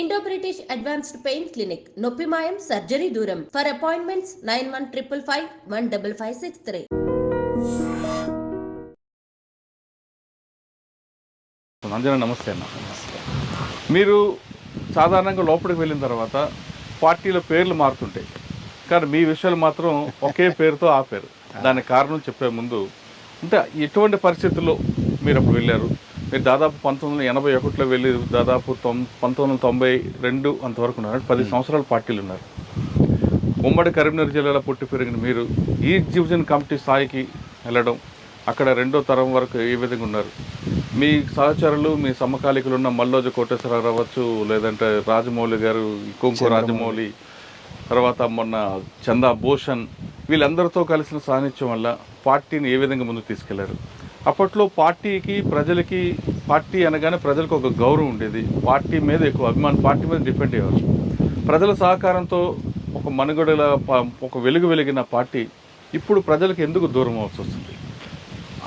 Indo British advanced pain clinic నొప్పి మాయం surgery దూరం for appointments nine one triple five one double five six three అందరూ నమస్తే అన్న. మీరు సాధారణంగా లోపలికి వెళ్ళిన తర్వాత పార్టీల పేర్లు మారుతుంటాయి. కానీ మీ విషయాలు మాత్రం ఒకే పేరుతో ఆపారు. దానికి కారణం చెప్పే ముందు అంటే ఎటువంటి పరిస్థితుల్లో మీరు అప్పుడు వెళ్ళారు? మీరు దాదాపు పంతొమ్మిది వందల ఎనభై ఒకటిలో వెళ్ళి దాదాపు తొం పంతొమ్మిది వందల తొంభై రెండు అంతవరకు ఉన్నారు. పది సంవత్సరాల పార్టీలు ఉన్నారు. ఉమ్మడి కరీంనగర్ జిల్లాలో పుట్టి పెరిగిన మీరు ఈ డివిజన్ కమిటీ స్థాయికి వెళ్ళడం అక్కడ రెండో తరం వరకు ఏ విధంగా ఉన్నారు? మీ సహచరులు మీ సమకాలికులు ఉన్న మల్లోజు కోటేశ్వరరావు అవ్వచ్చు లేదంటే రాజమౌళి గారు కొంకు రాజమౌళి తర్వాత మొన్న చందా భూషణ్ వీళ్ళందరితో కలిసిన సాన్నిధ్యం వల్ల పార్టీని ఏ విధంగా ముందుకు తీసుకెళ్ళారు? అప్పట్లో పార్టీకి ప్రజలకి పార్టీ అనగానే ప్రజలకు ఒక గౌరవం ఉండేది. పార్టీ మీద ఎక్కువ అభిమానం పార్టీ మీద డిపెండ్ అయ్యేవారు. ప్రజల సహకారంతో ఒక మనుగడల ప- ఒక వెలుగు వెలిగిన పార్టీ ఇప్పుడు ప్రజలకు ఎందుకు దూరం అవ్వాల్సి వస్తుంది?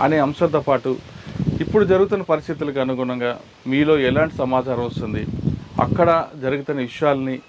అనే అంశంతో పాటు ఇప్పుడు జరుగుతున్న పరిస్థితులకు అనుగుణంగా మీలో ఎలాంటి సమాచారం వస్తుంది? అక్కడ జరుగుతున్న విషయాల్ని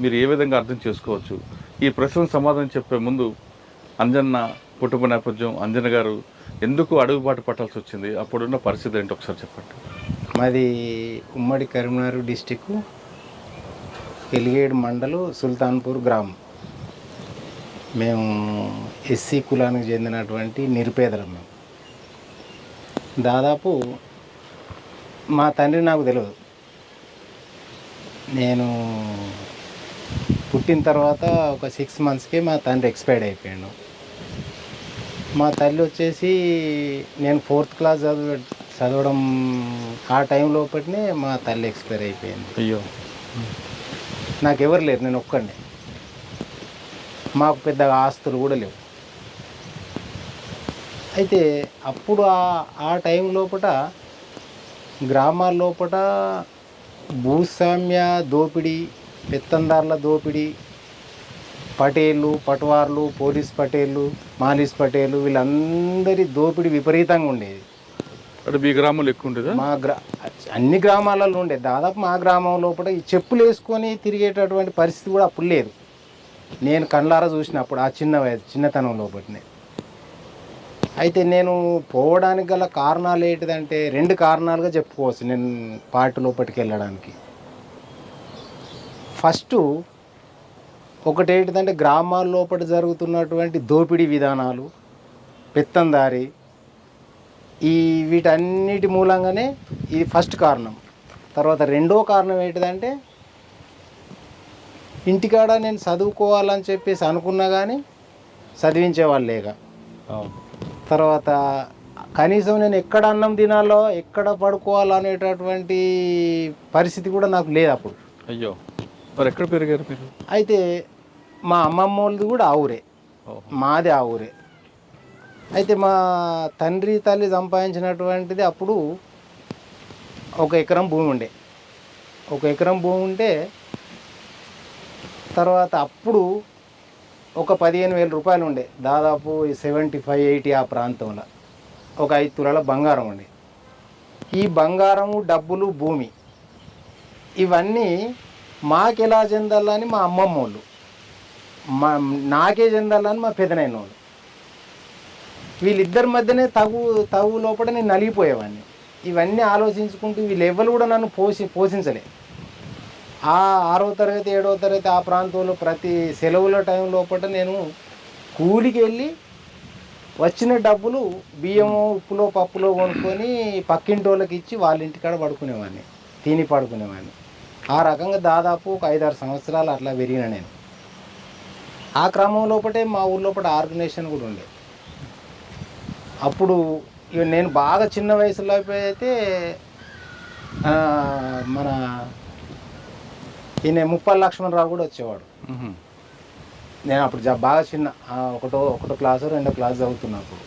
మీరు ఏ విధంగా అర్థం చేసుకోవచ్చు? ఈ ప్రశ్న సమాధానం చెప్పే ముందు అంజన్న కుటుంబ నేపథ్యం అంజన గారు ఎందుకు అడుగుబాటు పట్టాల్సి వచ్చింది? అప్పుడున్న పరిస్థితి ఏంటో? ఒకసారి చెప్పండి. మాది ఉమ్మడి కరీంనగర్ డిస్టిక్ ఎలిగేడు మండలు సుల్తాన్పూర్ గ్రామం. మేము ఎస్సీ కులానికి చెందినటువంటి నిరుపేదలం మేము. దాదాపు మా తండ్రి నాకు తెలియదు నేను పుట్టిన తర్వాత ఒక సిక్స్ మంత్స్కే మా తండ్రి ఎక్స్పైర్డ్ అయిపోయాడు. మా తల్లి వచ్చేసి నేను ఫోర్త్ క్లాస్ చదివ చదవడం ఆ టైం లోపటినే మా తల్లి ఎక్స్పైర్ అయిపోయింది. అయ్యో. నాకు ఎవరు లేరు నేను ఒక్కడినే. మాకు పెద్దగా ఆస్తులు కూడా లేవు. అయితే అప్పుడు ఆ ఆ టైం లోపట గ్రామాల లోపట భూస్వామ్య దోపిడీ పెత్తందారుల దోపిడీ పటేళ్ళు పట్వార్లు పోలీస్ పటేళ్ళు మాలీస్ పటేళ్ళు వీళ్ళందరి దోపిడీ విపరీతంగా ఉండేది. అంటే మీ గ్రామంలో ఎక్కువ ఉండేదా? మా గ్రా అన్ని గ్రామాలలో ఉండే. దాదాపు మా గ్రామం లోపల ఈ చెప్పులు వేసుకొని తిరిగేటటువంటి పరిస్థితి కూడా అప్పుడు లేదు. నేను కళ్ళారా చూసినప్పుడు ఆ చిన్న చిన్నతనం లోపలనే. అయితే నేను పోవడానికి గల కారణాలు ఏంటిదంటే రెండు కారణాలుగా చెప్పుకోవచ్చు నేను పార్టీ లోపలికి వెళ్ళడానికి. ఫస్ట్ ఒకటి ఏంటిదంటే గ్రామాల లోపల జరుగుతున్నటువంటి దోపిడీ విధానాలు పెత్తందారి ఈ వీటన్నిటి మూలంగానే ఇది ఫస్ట్ కారణం. తర్వాత రెండో కారణం ఏంటిదంటే ఇంటికాడ నేను చదువుకోవాలని చెప్పేసి అనుకున్నా కానీ చదివించేవాళ్ళు లేక. తర్వాత కనీసం నేను ఎక్కడ అన్నం తినాలో ఎక్కడ పడుకోవాలో అనేటటువంటి పరిస్థితి కూడా నాకు లేదు అప్పుడు. అయ్యో. మరి ఎక్కడ పెరిగారు మీరు? అయితే మా అమ్మమ్మ వాళ్ళది కూడా ఆ ఊరే. మాది ఆ ఊరే. అయితే మా తండ్రి తల్లి సంపాదించినటువంటిది అప్పుడు ఒక ఎకరం భూమి ఉండే. ఒక ఎకరం భూమి ఉంటే తర్వాత అప్పుడు ఒక పదిహేను వేల రూపాయలు ఉండే. దాదాపు సెవెంటీ ఫైవ్ ఎయిటీ ఆ ప్రాంతంలో. ఒక ఐదు తులాల బంగారం ఉండే. ఈ బంగారము డబ్బులు భూమి ఇవన్నీ మాకెలా చెందాలని మా అమ్మమ్మ వాళ్ళు మా నాకే చెందాలని మా పెదనైన వాళ్ళు. వీళ్ళిద్దరి మధ్యనే తగు తగు లోపల నేను నలిగిపోయేవాడిని. ఇవన్నీ ఆలోచించుకుంటూ వీళ్ళు ఎవరు కూడా నన్ను పోషి పోషించలే. ఆ ఆరో తరగతి ఏడో తరగతి ఆ ప్రాంతంలో ప్రతి సెలవుల టైం లోపల నేను కూలికి వెళ్ళి వచ్చిన డబ్బులు బియ్యము ఉప్పులో పప్పులో కొనుక్కొని పక్కింటి వాళ్ళకి ఇచ్చి వాళ్ళ ఇంటికాడ పడుకునేవాడిని. తిని పడుకునేవాడిని. ఆ రకంగా దాదాపు ఒక ఐదారు సంవత్సరాలు అట్లా పెరిగిన నేను. ఆ క్రమం లోపటే మా ఊళ్ళో లోపల ఆర్గనైజేషన్ కూడా ఉండే. అప్పుడు నేను బాగా చిన్న వయసులో అయితే మన ఈయన ముప్పల్ లక్ష్మణరావు కూడా వచ్చేవాడు. నేను అప్పుడు బాగా చిన్న ఒకటో ఒకటో క్లాసు రెండో క్లాస్ చదువుతున్నప్పుడు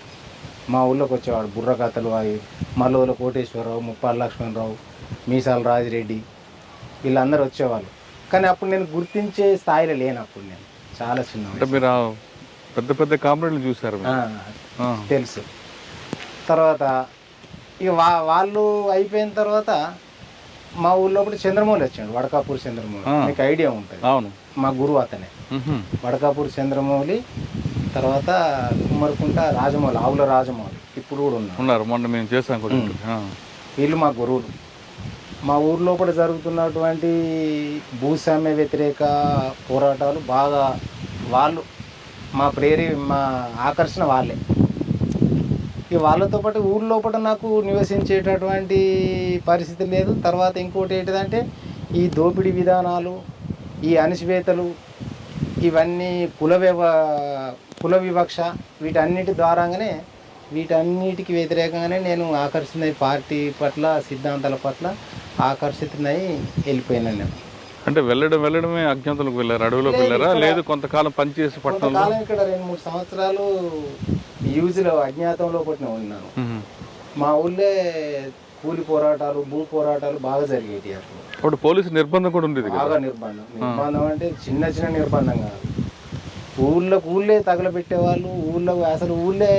మా ఊళ్ళోకి వచ్చేవాడు బుర్ర కథలు అవి మల్లూరు కోటేశ్వరరావు ముప్పాల లక్ష్మణరావు మీసాల రాజిరెడ్డి వీళ్ళందరూ వచ్చేవాళ్ళు. కానీ అప్పుడు నేను గుర్తించే స్థాయిలో లేను అప్పుడు నేను. చాలా చిన్న అంటే. మీరు పెద్ద పెద్ద కామెడీలు చూసారు. తెలుసు తర్వాత ఇక వా వాళ్ళు అయిపోయిన తర్వాత మా ఊళ్ళో ఒకటి చంద్రమౌళి వచ్చాడు వడకాపూర్ చంద్రమౌళి. మీకు ఐడియా ఉంటుంది అవును మా గురువు అతనే. వడకాపూర్ చంద్రమౌళి తర్వాత కుమ్మరికుంట రాజమౌళి ఆవుల రాజమౌళి ఇప్పుడు కూడా ఉన్నారు ఉన్నారు మొన్న మేము చేసాం. వీళ్ళు మా గురువులు మా ఊర్లో కూడా జరుగుతున్నటువంటి భూస్వామ్య వ్యతిరేక పోరాటాలు బాగా వాళ్ళు మా ప్రేరి మా ఆకర్షణ వాళ్ళే. ఇక వాళ్ళతో పాటు ఊర్లో కూడా నాకు నివసించేటటువంటి పరిస్థితి లేదు. తర్వాత ఇంకోటి ఏంటిదంటే ఈ దోపిడీ విధానాలు ఈ అణిచివేతలు ఇవన్నీ కుల వ్యవ కుల వివక్ష వీటన్నిటి ద్వారాగానే వీటన్నిటికి వ్యతిరేకంగానే నేను ఆకర్షణ పార్టీ పట్ల సిద్ధాంతాల పట్ల ఆకర్షితున్నై వెళ్ళిపోయినాను నేను. అంటే వెళ్ళడం వెళ్ళడమే అజ్ఞాతంలోకి వెళ్ళారు? అడవిలోకి వెళ్ళారా? లేదు కొంతకాలం పనిచేసి పట్టణంలో? కొంతకాలం ఇక్కడ రెండు మూడు సంవత్సరాలు యూజ్లో అజ్ఞాతంలో పట్టిన ఉన్నాను. మా ఊళ్ళే కూలి పోరాటాలు భూ పోరాటాలు బాగా జరిగేటి అప్పుడు అప్పుడు పోలీసు నిర్బంధం కూడా ఉండేది బాగా నిర్బంధం. నిర్బంధం అంటే చిన్న చిన్న నిర్బంధం కాదు. ఊళ్ళోకి ఊళ్ళే తగలబెట్టేవాళ్ళు ఊళ్ళో అసలు ఊళ్ళే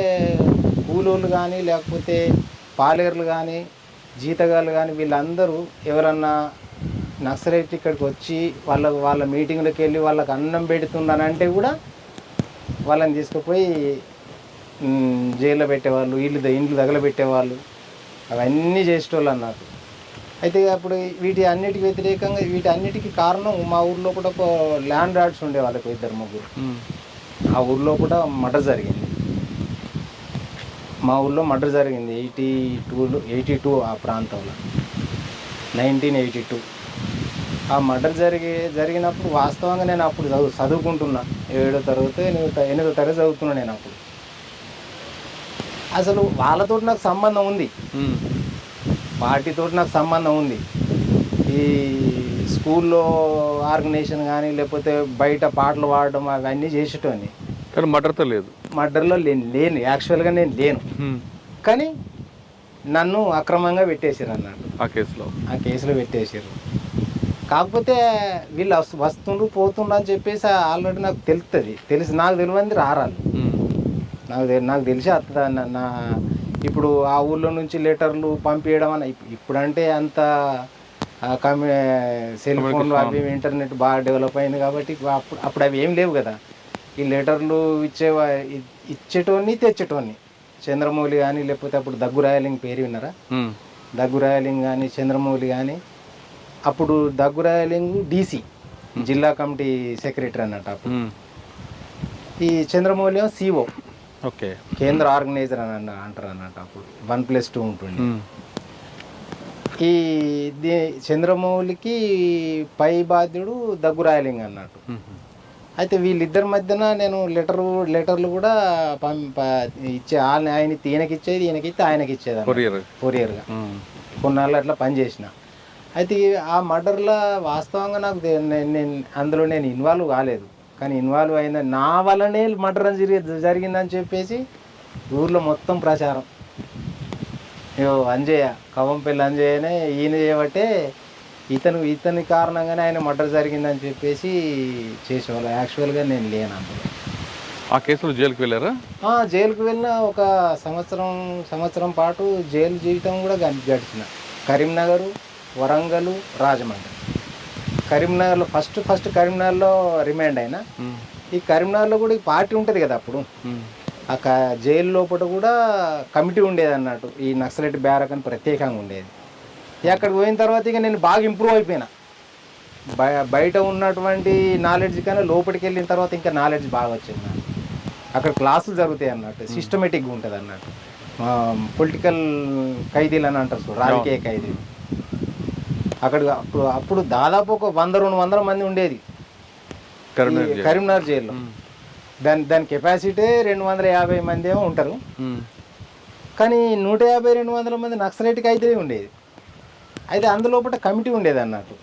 కూలోళ్ళు కానీ లేకపోతే పాలేర్లు కానీ జీతగాళ్ళు కానీ వీళ్ళందరూ ఎవరన్నా నక్సలైట్ ఇక్కడికి వచ్చి వాళ్ళ వాళ్ళ మీటింగ్లకు వెళ్ళి వాళ్ళకి అన్నం పెడుతున్నానంటే కూడా వాళ్ళని తీసుకుపోయి జైల్లో పెట్టేవాళ్ళు ఇల్లు ఇండ్లు తగలబెట్టేవాళ్ళు. అవన్నీ చేసేటోళ్ళు అన్నారు. అయితే అప్పుడు వీటి అన్నిటికి వ్యతిరేకంగా వీటి అన్నిటికీ కారణం మా ఊర్లో కూడా ఒక ల్యాండ్ రాడ్స్ ఉండే వాళ్ళకి ఇద్దరు ముగ్గురు. ఆ ఊర్లో కూడా మర్డర్ జరిగింది. మా ఊర్లో మర్డర్ జరిగింది ఎయిటీ టూలో ఎయిటీ టూ ఆ ప్రాంతంలో. Nineteen eighty two. ఆ మర్డర్ జరిగి జరిగినప్పుడు వాస్తవంగా నేను అప్పుడు చదువు చదువుకుంటున్నా. ఏడో తరగతి ఎనిమిదో ఎనిమిదో తరగతి చదువుతున్నా నేను అప్పుడు. అసలు వాళ్ళతో నాకు సంబంధం ఉంది. పార్టీతో నాకు సంబంధం ఉంది. ఈ స్కూల్లో ఆర్గనైజేషన్ కానీ లేకపోతే బయట పాటలు పాడడం అవన్నీ చేసేటోని కానీ మటర్తో లేదు. మర్డర్లో లేను లేను. యాక్చువల్గా నేను లేను. కానీ నన్ను అక్రమంగా పెట్టేసారు అన్నట్టు ఆ కేసులో? ఆ కేసులో పెట్టేసారు కాకపోతే వీళ్ళు వస్తు- వస్తుండ్రు పోతుండ్రు అని చెప్పేసి ఆల్రెడీ నాకు తెలుస్తుంది తెలిసి నాకు తెలియంది రారాలు. నాకు నాకు తెలిసి అత్త నా- ఇప్పుడు ఆ ఊళ్ళో నుంచి లెటర్లు పంపించడం అని ఇప్- ఇప్పుడంటే అంత కమ్యూ సెల్ ఫోన్లు అవి ఇంటర్నెట్ బాగా డెవలప్ అయింది కాబట్టి అప్పుడు అప్పుడు అవి ఏం లేవు కదా. ఈ లెటర్లు ఇచ్చేవా ఇచ్చేటోని తెచ్చేటోని చంద్రమౌళి కానీ లేకపోతే అప్పుడు దగ్గురాయలింగ్ పేరు విన్నారా? మ్. దగ్గురాయలింగ్ కానీ చంద్రమౌళి కానీ అప్పుడు దగ్గురాయలింగ్ డీసీ జిల్లా కమిటీ సెక్రటరీ అన్నట్టు అప్పుడు. ఈ చంద్రమౌళి సిఓ ఓకే. కేంద్ర ఆర్గనైజర్ అని అన్న- అంటారు అన్నట్టు అప్పుడు. వన్ ప్లస్ టూ ఉంటుంది. ఈ చంద్రమౌళికి పై బాధ్యుడు దగ్గురాయలింగ్ అన్నట్టు. మ్. అయితే వీళ్ళిద్దరి మధ్యన నేను లెటరు లెటర్లు కూడా ఇచ్చే ఆయన ఆయన ఈయనకి ఇచ్చేది ఈయనకి ఇస్తే ఆయనకి ఇచ్చేది కొరియర్. కొరియర్గా. కొన్నాళ్ళు అట్లా పనిచేసిన అయితే ఆ మర్డర్లో వాస్తవంగా నాకు నేను అందులో నేను ఇన్వాల్వ్ కాలేదు. కానీ ఇన్వాల్వ్ అయింది నా వల్లనే మర్డర్ జరిగి జరిగిందని చెప్పేసి ఊర్లో మొత్తం ప్రచారం. ఇగో అంజయ్య కవంపల్లి అంజయ్యనే ఈయన చేయబట్టే ఇతను ఇతని కారణంగానే ఆయన మర్డర్ జరిగిందని చెప్పేసి చేసేవాళ్ళు. యాక్చువల్గా నేను లేను అందులో. ఆ కేసులో జైలుకి వెళ్ళారా? జైలుకు వెళ్ళిన ఒక సంవత్సరం సంవత్సరం పాటు జైలు జీవితం కూడా గడి- గడిచిన. కరీంనగర్ వరంగల్ రాజమండ్రి. కరీంనగర్లో ఫస్ట్ ఫస్ట్ కరీంనగర్లో రిమాండ్ అయినా. ఈ కరీంనగర్లో కూడా ఈ పార్టీ ఉంటుంది కదా అప్పుడు. ఆ క- జైలు లోపల కూడా కమిటీ ఉండేది అన్నట్టు ఈ నక్సలైట్ బ్యారక్ అని ప్రత్యేకంగా ఉండేది. అక్కడికి పోయిన తర్వాత ఇక నేను బాగా ఇంప్రూవ్ అయిపోయినా. బయ బయట ఉన్నటువంటి నాలెడ్జ్ కన్నా లోపలికి వెళ్ళిన తర్వాత ఇంకా నాలెడ్జ్ బాగా వచ్చింది నాకు. అక్కడ క్లాసులు జరుగుతాయి అన్నట్టు సిస్టమేటిక్గా ఉంటుంది అన్నట్టు. పొలిటికల్ ఖైదీలు అని అంటారు రాజకీయ ఖైదీలు. అక్కడ అప్పుడు అప్పుడు దాదాపు ఒక వంద రెండు వందల మంది ఉండేది. కరీంనగర్ జైల్లో. దాని దాని కెపాసిటీ రెండు వందల యాభై మంది ఏమో ఉంటారు. కానీ నూట యాభై రెండు వందల మంది నక్సలైట్కి అయితే ఉండేది. అయితే అందులోపట కమిటీ ఉండేది అన్నట్టు.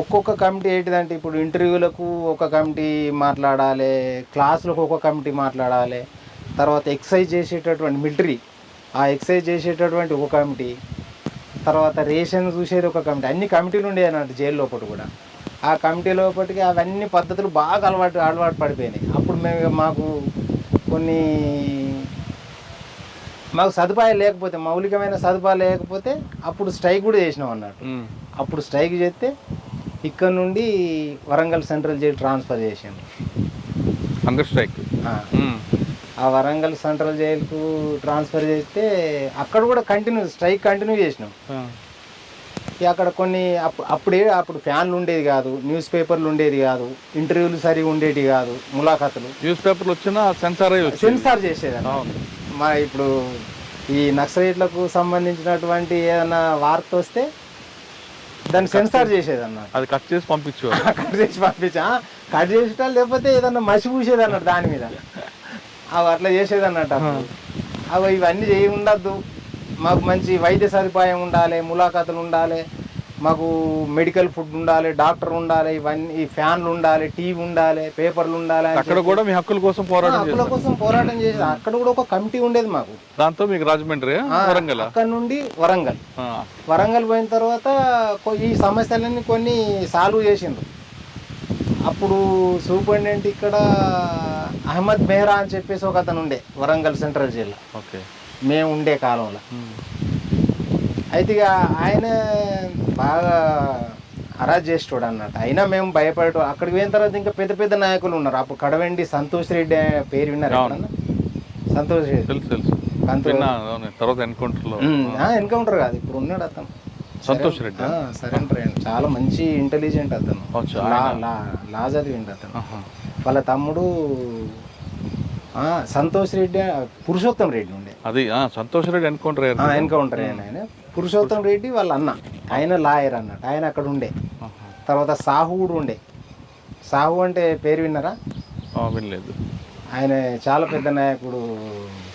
ఒక్కొక్క కమిటీ ఏంటిదంటే ఇప్పుడు ఇంటర్వ్యూలకు ఒక కమిటీ మాట్లాడాలి క్లాసులకు ఒక కమిటీ మాట్లాడాలి తర్వాత ఎక్సైజ్ చేసేటటువంటి మిలిటరీ ఆ ఎక్సైజ్ చేసేటటువంటి ఒక కమిటీ తర్వాత రేషన్ చూసేది ఒక కమిటీ అన్ని కమిటీలు ఉండేవి అన్నట్టు జైలు లోపల కూడా. ఆ కమిటీ లోపలికి అవన్నీ పద్ధతులు బాగా అలవాటు అలవాటు పడిపోయినాయి. అప్పుడు మేము మాకు కొన్ని మాకు సదుపాయాలు లేకపోతే మౌలికమైన సదుపాయాలు లేకపోతే అప్పుడు స్ట్రైక్ కూడా చేసినాం అన్నట్టు. అప్పుడు స్ట్రైక్ చేస్తే ఇక్కడ నుండి వరంగల్ సెంట్రల్ జైలు ట్రాన్స్ఫర్ చేసాను హంగర్ స్ట్రైక్. ఆ, వరంగల్ సెంట్రల్ జైలుకు ట్రాన్స్ఫర్ చేస్తే అక్కడ కూడా కంటిన్యూ స్ట్రైక్ కంటిన్యూ చేసినాం. అక్కడ కొన్ని అప్పుడు అప్పుడే ఫ్యాన్లు ఉండేది కాదు న్యూస్ పేపర్లు ఉండేది కాదు ఇంటర్వ్యూలు సరిగా ఉండేవి కాదు ములాఖాతులు. న్యూస్ పేపర్లు వచ్చినా సెన్సార్ సెన్సార్ చేసేదాన్ని అవును మా ఇప్పుడు ఈ నక్సలైట్లకు సంబంధించినటువంటి ఏదైనా వార్త వస్తే దాన్ని సెన్సార్ చేసేదన్న అది కట్ చేసి పంపించేవారు. కట్ చేసి పంపించా? కట్ చేసేటా లేకపోతే ఏదన్నా మసి పూసేది అన్నట్టు దాని మీద. అవి అట్లా చేసేది అన్నట్టు. అవి ఇవన్నీ చేయి ఉండద్దు మాకు మంచి వైద్య సదుపాయం ఉండాలి ములాఖాతులు ఉండాలి. మాకు మెడికల్ ఫుడ్ ఉండాలి డాక్టర్ ఉండాలి ఇవన్నీ ఈ ఫ్యాన్లు ఉండాలి టీవీ ఉండాలి పేపర్లు ఉండాలి అక్కడ కూడా మీ హక్కుల కోసం పోరాటం హక్కుల కోసం పోరాటం చేసేది అక్కడ కూడా ఒక కమిటీ ఉండేది మాకు. దాంతో మీకు రాజమండ్రి వరంగల్. అక్కడ నుండి వరంగల్. వరంగల్ పోయిన తర్వాత ఈ సమస్యలన్నీ కొన్ని సాల్వ్ చేసిండ్రు. అప్పుడు సూపరింటెండెంట్ ఇక్కడ అహ్మద్ మెహ్రా అని చెప్పేసి ఒక అతను ఉండే వరంగల్ సెంట్రల్ జైల్లో. ఓకే. మేము ఉండే కాలంలో. అయితే ఇక ఆయన బాగా అరాజ్ చేసేటోడు అన్నట్టు అయినా మేము భయపడటం అక్కడికి పోయిన తర్వాత ఇంకా పెద్ద పెద్ద నాయకులు ఉన్నారు. అప్పుడు కడవెండి సంతోష్ రెడ్డి పేరు విన్నారు? సంతోష్ రెడ్డి. తెలుసు. తర్వాత ఎన్కౌంటర్లో. ఎన్కౌంటర్ కాదు. ఇప్పుడు ఉన్నాడు అతను. సంతోష్ రెడ్డి. సరెండర్ అయ్యండి చాలా మంచి ఇంటెలిజెంట్ అతను. లా చదివిండు అతను. వాళ్ళ తమ్ముడు సంతోష్ రెడ్డి పురుషోత్తం రెడ్డి ఉండే. అది సంతోష్ రెడ్డి ఎన్కౌంటర్? ఎన్కౌంటర్ ఆయన. పురుషోత్తం రెడ్డి వాళ్ళ అన్న. ఆయన లాయర్ అన్నట్టు. ఆయన అక్కడ ఉండే. తర్వాత సాహు కూడా ఉండే. సాహు అంటే పేరు విన్నారా? వినలేదు. ఆయన చాలా పెద్ద నాయకుడు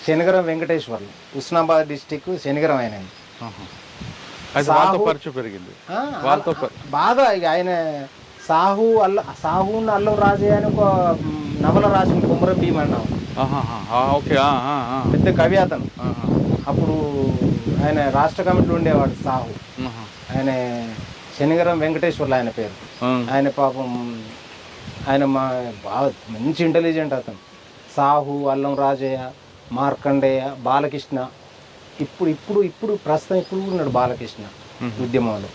శనిగరం వెంకటేశ్వర్లు. ఉస్నాబాద్ డిస్టిక్ శనిగరం ఆయన. పెరిగింది. బాగా ఇక ఆయన సాహు అల్ల సాహు అల్లం రాజయ్య అని ఒక నవల రాసిన కుమరం భీమ్ అన్నాం. పెద్ద కవి అతను. అప్పుడు ఆయన రాష్ట్ర కమిటీలో ఉండేవాడు సాహు. ఆయన శనిగరం వెంకటేశ్వర్లు ఆయన పేరు. ఆయన పాపం ఆయన మా బాగా మంచి ఇంటెలిజెంట్ అతను సాహు అల్లం రాజయ్య మార్కండేయ బాలకృష్ణ ఇప్పుడు ఇప్పుడు ఇప్పుడు ప్రస్తుతం ఇప్పుడు ఉన్నాడు బాలకృష్ణ. ఉద్యమంలో